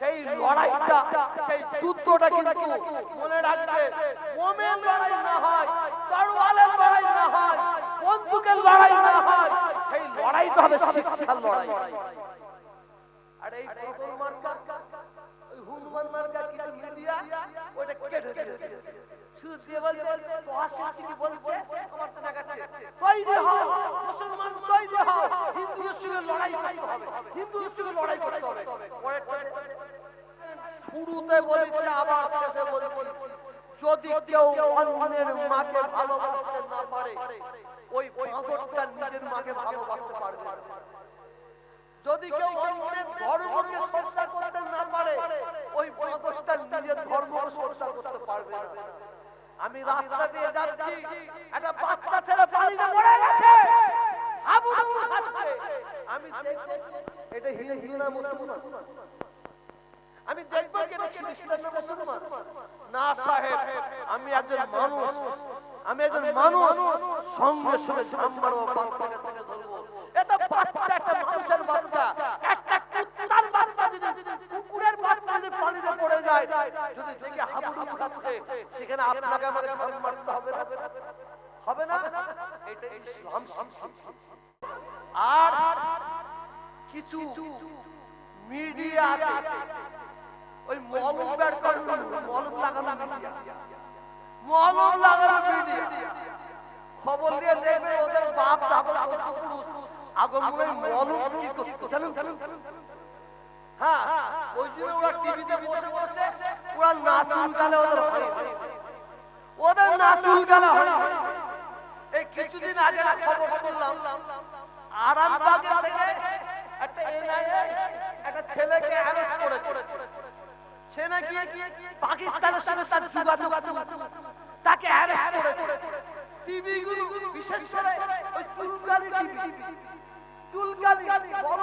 সেই লড়াইটা, সেই যুদ্ধটা কিন্তু মনে রাখবে। মোমেন লড়াই না হয় তরোয়ালের লড়াই না হয়, বন্দুকের লড়াই না হয়, সেই লড়াইটা হবে শিক্ষার লড়াই। আর এই মার্কা, ওই হুনুমান মার্কা কিছু মিডিয়া? ওটা কেটে দিয়েছে। শুধু দিয়ে বলছে তোহার কি বলছে? আমার তো দেখাচ্ছে তৈরি হও? মুসলমান তৈরি হও? হিন্দুদের সঙ্গে লড়াই করতে হবে। হিন্দুদের সঙ্গে লড়াই করতে হবে। শুরুতে বলেছে আবার শেষে বলছি যদি কেউ অন্যের মাকে ভালোবাসতে না পারে ওই বাঁদরটা নিজের মাকে ভালোবাসতে পারবে যদি কেউ অন্যের ধর্মকে শ্রদ্ধা করতে না পারে ওই বাঁদরটা নিজের ধর্মকে শ্রদ্ধা করতে পারবে না। আমি রাস্তা দিয়ে যাচ্ছি। একটা বাচ্চা ছেলে পানিতে পড়ে গেছে। হাবুডুবু খাচ্ছে। আমি দেখব এটা হিন্দু না মুসলমান? আমি দেখব কি এটা খ্রিস্টান না মুসলমান? না সাহেব। আমি একজন মানুষ। আমি একজন মানুষ। সঙ্গে সঙ্গে ঝাম মারবো বাচ্চাকে থেকে ধরবো। এটা বাচ্চা একটা মানুষের বাচ্চা একটা কুত্তার বাচ্চা যদি কুকুরের বাচ্চা যদি পানিতে পড়ে যায়। যদি দেখে হাবুডুবু খাচ্ছে, সেখানে আপনাকে আমাকে ঝাম মারতে হবে না। হবে না? এটা ইসলাম আর কিছু মিডিয়া আছে। ওই মলম বের করে মলম লাগানো মিডিয়া। মলম লাগানো মিডিয়া। খবর দিয়ে দেখবে ওদের বাপ, দাদা চোদ্দ পুরুষ আগমনে মলম কি করতো জানেন? হ্যাঁ ওই জন্য ওরা টিভিতে বসে বসে ওরা নাচুল গালে ওদের ওদের নাচুল গালে হয়। এই কিছুদিন আগে একটা ছেলেকে অ্যারেস্ট করেছে। সে পাকিস্তানের সঙ্গে তাকে অ্যারেস্ট করেছে। টিভি বিশেষ করে ওই চুলকানি টিভি বড়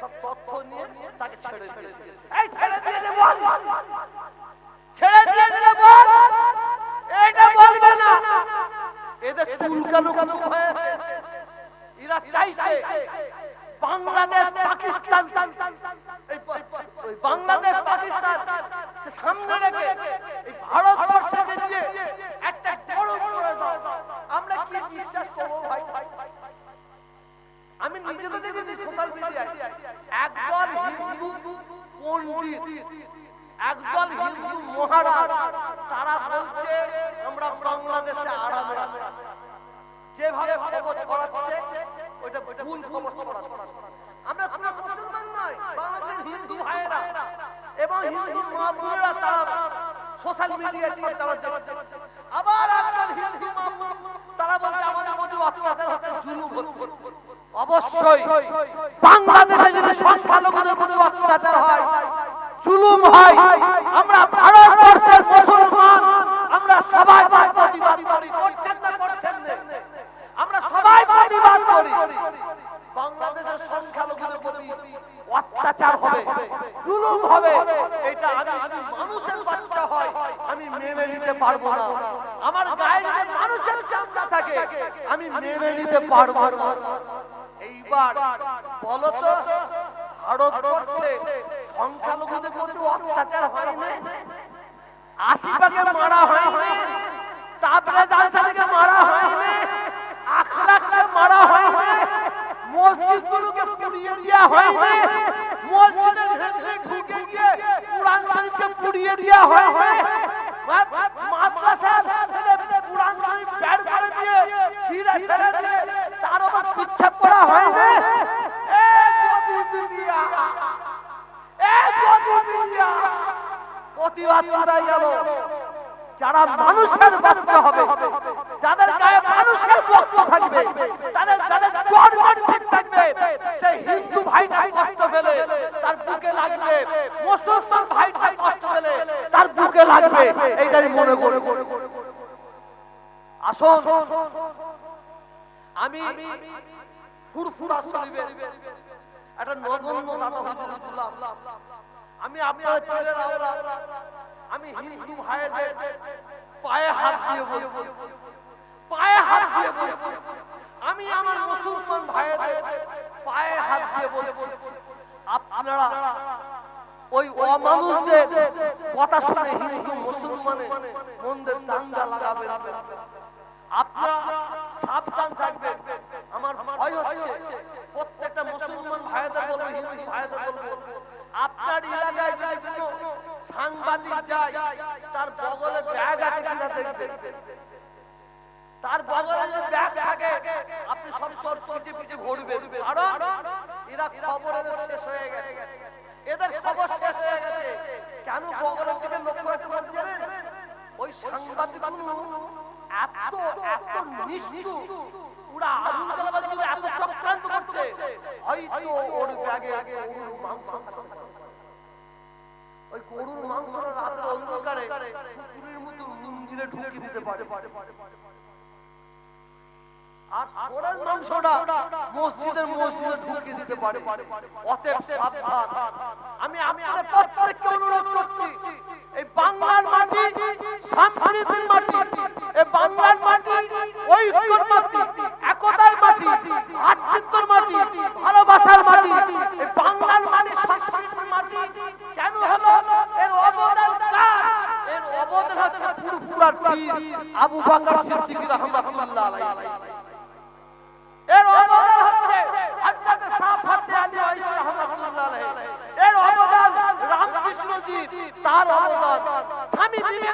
সব তথ্য নিয়ে তাকে ছেড়ে দিয়েছে। এই ছেড়ে দিয়েছে বল। ছেড়ে দিয়েছে বল। এটা বলবে না। এদের চুলকানো কেন হয়েছে। এরা চাইছে বাংলাদেশ পাকিস্তান। এই বাংলাদেশ পাকিস্তান সামনে রেখে এই ভারতবর্ষকে দিয়ে একটা বড় করে দাও। আমরা কি বিশ্বাস করব ভাই আমি নিজে তো দেখেছি সোশ্যাল মিডিয়ায় একদল হিন্দু পণ্ডিত একদল হিন্দু মহারাজ তারা বলছে আমরা বাংলাদেশে আরামে আছি যেভাবে খবর ছড়াচ্ছে ওইটা ভুল খবর ছড়াচ্ছে আমরা কোনো মুসলমান নয় বাংলাদেশের হিন্দু ভাইয়েরা এবং হিন্দু মা বোনেরা তারা সোশ্যাল মিডিয়া ছিল তারা দেখছে আবার একদল হিন্দু তারা বলছে, আমাদের মধ্যে অত্যাচার হচ্ছে, জুলুম হচ্ছে। অবশ্যই বাংলাদেশে যদি সংখ্যালঘুদের প্রতি অত্যাচার হয় জুলুম হয় আমরা ভারতবর্ষের মুসলমান আমরা সবাই তার প্রতিবাদ করি করছেন না করছেন না আমরা সবাই প্রতিবাদ করি বাংলাদেশের সংখ্যালঘুদের প্রতি অত্যাচার হবে জুলুম হবে এটা আমি মানুষের বাচ্চা হয়, আমি মেনে নিতে পারব না। আমার গায়ে মানুষের চামড়া থাকে, আমি মেনে নিতে পারব না। এইবার ভারতবর্ষে সংখ্যালঘুদের প্রতি অত্যাচার মারা তারপরে জালসাকে মারা মারা মসজিদগুলোকে পুড়িয়ে দেওয়া হয়নি মসজিদের ভেতরে ঢুকে গিয়ে কোরআন শরীফকে পুড়িয়ে দেওয়া হয়নি মাদ্রাসার শরীফ বের করে দিয়ে ছিঁড়ে ফেলে দিয়ে তার করা হয়নি এ গদি দুনিয়া যারা মানুষের বাচ্চা হবে, যাদের গায়ে মানুষের রক্ত থাকবে তাদের যাদের জন্ম ঠিক থাকবে সেই হিন্দু ভাইটা কষ্ট পেলে তার মুসলমান ভাইটা কষ্ট পেলে তার বুকে লাগবে এইটাই মনে করি আসুন আমি ফুরফুরা শরীফের একটা নগণ্য হুজুর তুললাম আমি আপনার পীরের আওলাদ আমি হিন্দু ভাইদের পায়ে হাত দিয়ে বলছি। পায়ে হাত দিয়ে বলছি। আমি আমার মুসলমান ভাইদের পায়ে হাত দিয়ে বলছি। আপনারা ওই অমানুষদের কথা শুনে হিন্দু মুসলমানে মন্দের দাঙ্গা লাগাবেন। আপনারা সাবধান থাকবেন। আমার ভয় হচ্ছে প্রত্যেকটা মুসলমান ভাইদের বলব, হিন্দু ভাইদের বলব, আপনার এলাকায় যদি কোনো সাংবাদিক যায়, তার বগলে ব্যাগ আছে কিনা দেখবেন। তার বগলে যদি ব্যাগ থাকে, আপনি সব সব পিছে পিছে ঘুরবেন। কারণ এরা খবর শেষ হয়ে গেছে। এদের খবর শেষ হয়ে গেছে। কেন বগলের দিকে লক্ষ্য রাখতে বলতে জানেন ওই সাংবাদিকগুলো এত এত নিষ্ঠুর ওরা ব্যাগে গরুর মাংস। ওই গরুর মাংস রাতের অন্ধকারে শুকুরের ঢুকিয়ে দিতে পারে। আর মসজিদের মসজিদে একতার মাটি, ভাতৃত্বর মাটি, ভালোবাসার মাটি, এই বাংলার মাটি মাটি কেন হলো? এর অবদান এর অবদান হচ্ছে আবু বকর সিদ্দিক আলাইহি এর অবদান হচ্ছে হযরত সাফাতে আলী আয়েশা রাহমাতুল্লাহ আলাইহি এর অবদান রামকৃষ্ণজি তার অবদান স্বামী বিবেকানন্দজি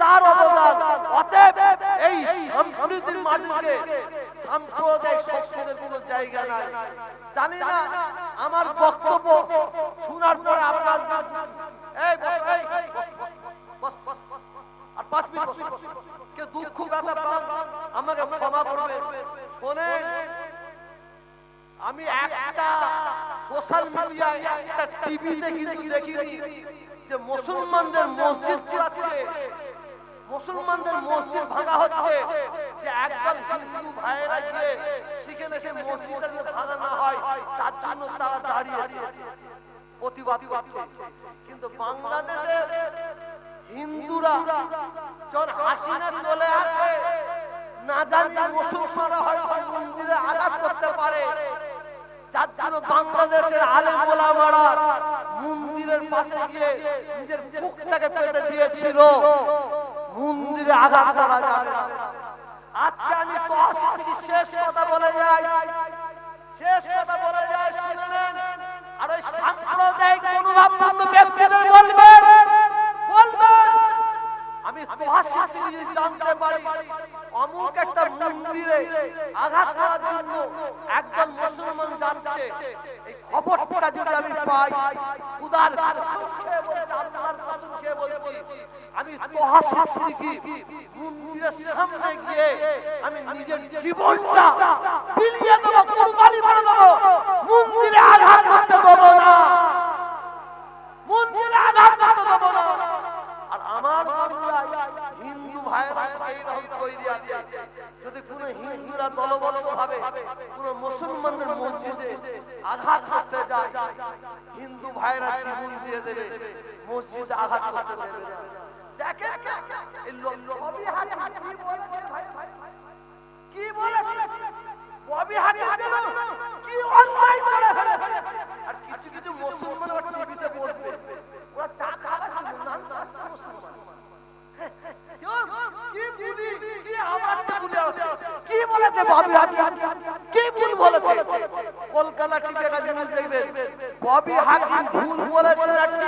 তার অবদান। অতএব এই সম্প্রীতির মাটিতে সাম্প্রদায়িক শক্তিদের কোনো জায়গা নাই। জানি না আমার বক্তব্য শোনার পরে আপনার এই কে দুঃখ আমাকে ক্ষমা করবেন। শোনেন আমি একটা সোশ্যাল মিডিয়ায় একটা টিভিতে কিন্তু দেখিনি যে মুসলমানদের মসজিদ পুরাচ্ছে মুসলমানদের মসজিদ ভাঙা হচ্ছে, যে একদল হিন্দু ভাইয়েরা গিয়ে সেখানে সে মসজিদটা যদি ভাঙা না হয়, তার জন্য তারা দাঁড়িয়েছে প্রতিবাদ করছে। কিন্তু বাংলাদেশে হিন্দুরা যখন হাসিনা চলে আসে, না জানি মুসলমানরা হয়তো মন্দিরে আঘাত করতে পারে। বাংলাদেশের আলেম ওলামারা মন্দিরের পাশে গিয়ে নিজের বুকটাকে পেতে দিয়েছিল। মন্দিরে আঘাত করা যাবে না। আজকে আমি তহসিল শেষ কথা বলে যাই। শেষ কথা বলে যাই শুনলেন আর ওই সাম্প্রদায়িক মনোভাবপূর্ণ ব্যক্তিদের বলবেন বলবেন। আমি যদি জানতে পারি, অমুক মন্দিরে আঘাত করার জন্য একদল মুসলমান যাচ্ছে। এই খবরটা যদি আমি পাই, খুদার কসম খেয়ে বলছি, আল্লাহর কসম খেয়ে বলছি, আমি তহসিল থেকে মন্দিরের সামনে গিয়ে আমি নিজের জীবনটা বিলিয়ে দেবো, কুরবানি করে দেবো। মন্দিরে আঘাত করতে দেবো না। মন্দিরে আঘাত করতে দেবো না। আর আমার বাংলায় হিন্দু ভাইয়েরা এইরকম তৈরি আছে। কোনো হিন্দুরা দলবদ্ধ ভাবে কোন মুসলমানদের মসজিদে আঘাত করতে যায়। হিন্দু ভাইয়েরা জীবন দিয়ে দেবে, মসজিদে আঘাত করতে দেবে। দেখেন লবি হাকিম কি বলেছে ভাই? কি বলেছে? ববি হাকিম কি অন্যায় করে ফেলেছে আর কিছু কিছু মুসলমান ওরা টিভিতে বলবে ওরা চা খাওয়া কিন্তু নাম রাস্তা মুসলমান কেউ কি বলি কি আওয়াজে বলে আছে? কি বলেছে ববি হাকিম কি ভুল বলেছে? কলকাতা একটা নিউজ দেখবেন। ববি হাকিম ভুল বলেছে না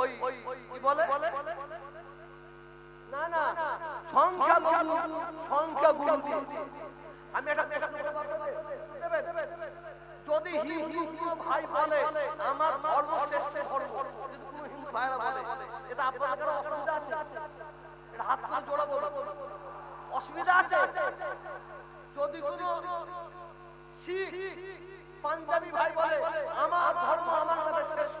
ওই কি বলে? না না। সংখ্যা লঘু যদি হিন্দু কোনো ভাই বলে, আমার ধর্ম শ্রেষ্ঠ ধর্ম যদি কোনো হিন্দু ভাইরা বলে, এটা আপনাদের কোনো অসুবিধা আছে? এটা হাত করে জোড়া বলো অসুবিধা আছে? যদি কোনো শিখ, পাঞ্জাবি ভাই বলে, আমার ধর্ম আমার কাছে শ্রেষ্ঠ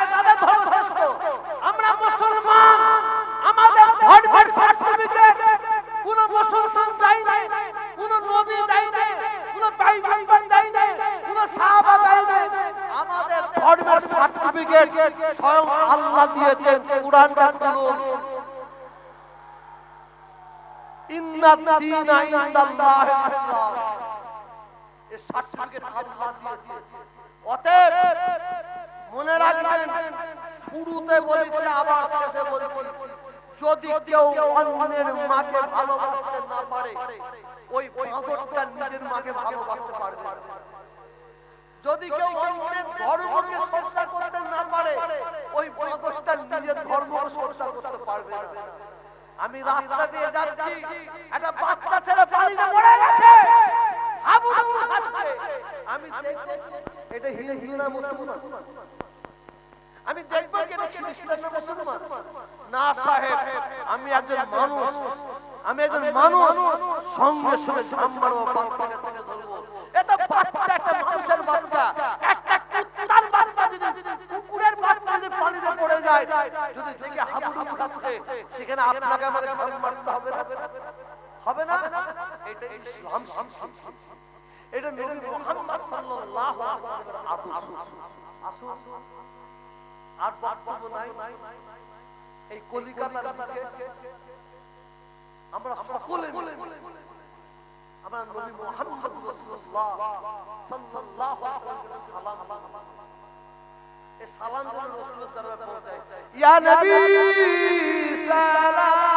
নাই, কোন নবী নাই, কোন নাই, কোন সাহাবা নাই। আমাদের ধর্মের সার্টিফিকেট স্বয়ং আল্লাহ দিয়েছেন, কুরআনটা খুলুন। ইন্নাদ দীনা ইনদাল্লাহিল ইসলাম এই সার্টিফিকেট আল্লাহ দিয়েছে। অতএব মনে রাখবেন, শুরুতে বলেছি, আবার শেষে বলছি। যদি কেউ অন্যের মাকে ভালোবাসতে না পারে, ওই বাঁদরটা নিজের মাকে ভালোবাসতে পারবে যদি কেউ অন্যের ধর্মকে শ্রদ্ধা করতে না পারে, ওই বাঁদরটা নিজের ধর্মকে শ্রদ্ধা করতে পারবে না। আমি রাস্তা দিয়ে যাচ্ছি, একটা বাচ্চা ছেলে পানিতে পড়ে গেছে। আমি দেখব এটা হিন্দু না মুসলমান। আমি দেখব কি এটা খ্রিস্টান না মুসলমান? না, সাহেব, আমি একজন মানুষ। আমি একজন মানুষ। সঙ্গে সঙ্গে ধরবো। এটা বাচ্চা, একটা মানুষের বাচ্চা। একটা কুত্তার বাচ্চা যদি কুকুরের বাচ্চা যদি পানিতে পড়ে যায়, যদি দেখে খাচ্ছে, সেখানে আপনাকে আমাকে মারতে হবে না? হবে না? এটা ইসলাম এটা নবী মুহাম্মদ সাল্লাল্লাহু আলাইহি ওয়াসাল্লামের আদর্শ। আসুন। আর বক্তব্য নাই। এই কলিকাতার বুকে আমরা সকলে মিলে, আমরা নবী মুহাম্মদ রাসূলুল্লাহ সাল্লাল্লাহু আলাইহি ওয়াসাল্লামের সালাম এই সালাম যেন রাসূলের দরবারে পৌঁছায়। ইয়া নবী সালাম।